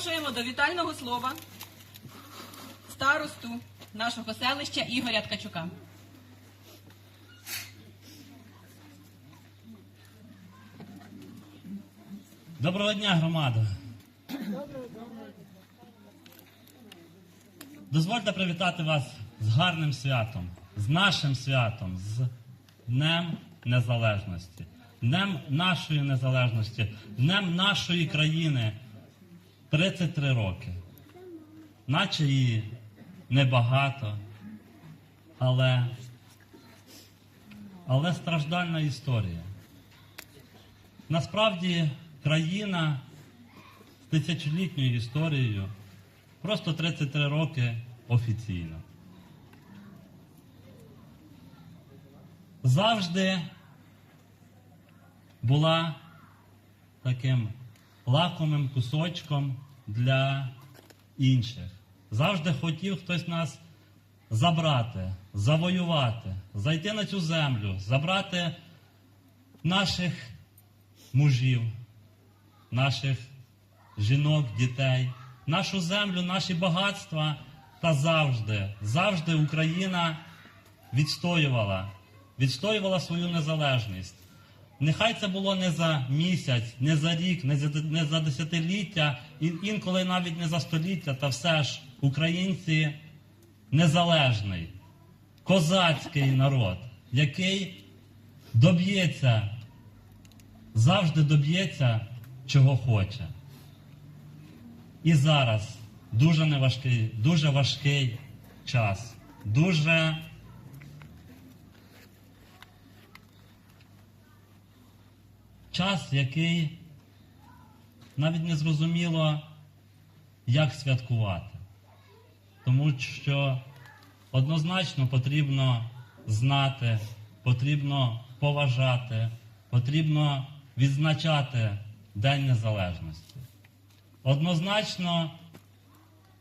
Запрошуємо до вітального слова старосту нашого селища Ігоря Ткачука. Доброго дня, громада. Дозвольте привітати вас з гарним святом, з нашим святом, з Днем Незалежності, Днем нашої незалежності, Днем нашої країни 33 роки. Наче і небагато, але, але страждальна історія. Насправді країна з тисячолітньою історією просто 33 роки офіційно. Завжди була таким лакомим кусочком для інших. Завжди хотів хтось нас забрати, завоювати, зайти на цю землю, забрати наших мужів, наших жінок, дітей, нашу землю, наші багатства. Та завжди, завжди Україна відстоювала, відстоювала свою незалежність. Нехай це було не за місяць, не за рік, не за, не за десятиліття, інколи навіть не за століття, та все ж українці незалежний, козацький народ, який доб'ється завжди доб'ється, чого хоче. І зараз дуже неважкий, дуже важкий час, дуже час, який навіть не зрозуміло, як святкувати. Тому що однозначно потрібно знати, потрібно поважати, потрібно відзначати День Незалежності. Однозначно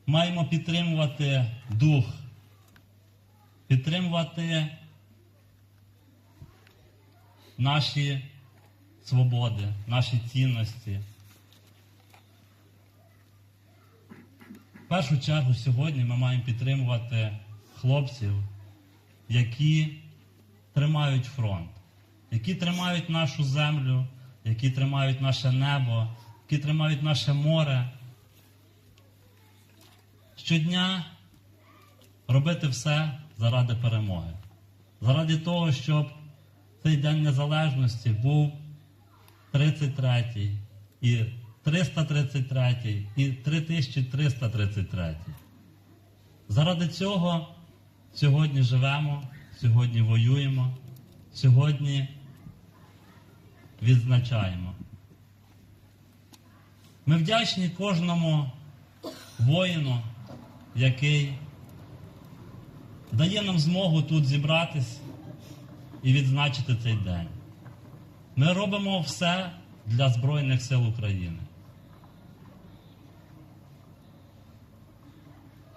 маємо підтримувати дух, підтримувати наші свободи, наші цінності. В першу чергу сьогодні ми маємо підтримувати хлопців, які тримають фронт, які тримають нашу землю, які тримають наше небо, які тримають наше море. Щодня робити все заради перемоги, заради того, щоб цей День Незалежності був 33 і 333 і 3333. Заради цього сьогодні живемо, сьогодні воюємо, сьогодні відзначаємо. Ми вдячні кожному воїну, який дає нам змогу тут зібратись і відзначити цей день. Ми робимо все для Збройних сил України.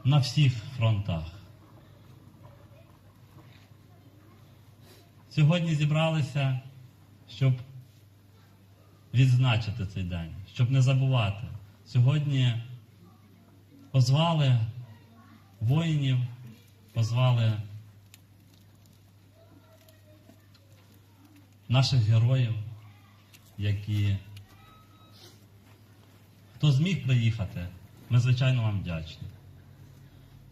На всіх фронтах. Сьогодні зібралися, щоб відзначити цей день, щоб не забувати. Сьогодні позвали воїнів, позвали наших героїв, які хто зміг приїхати, ми звичайно вам вдячні.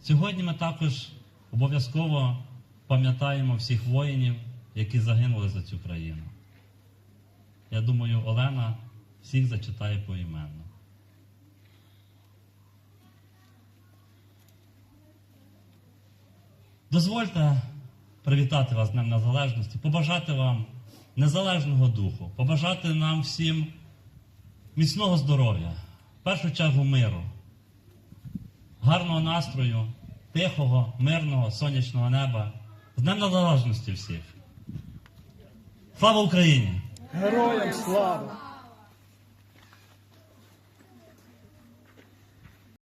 Сьогодні ми також обов'язково пам'ятаємо всіх воїнів, які загинули за цю країну. Я думаю, Олена всіх зачитає поіменно. Дозвольте привітати вас з Днем Незалежності, побажати вам незалежного духу, побажати нам всім міцного здоров'я, в першу чергу миру, гарного настрою, тихого, мирного, сонячного неба, з Днем Незалежності всіх. Слава Україні! Героям слава!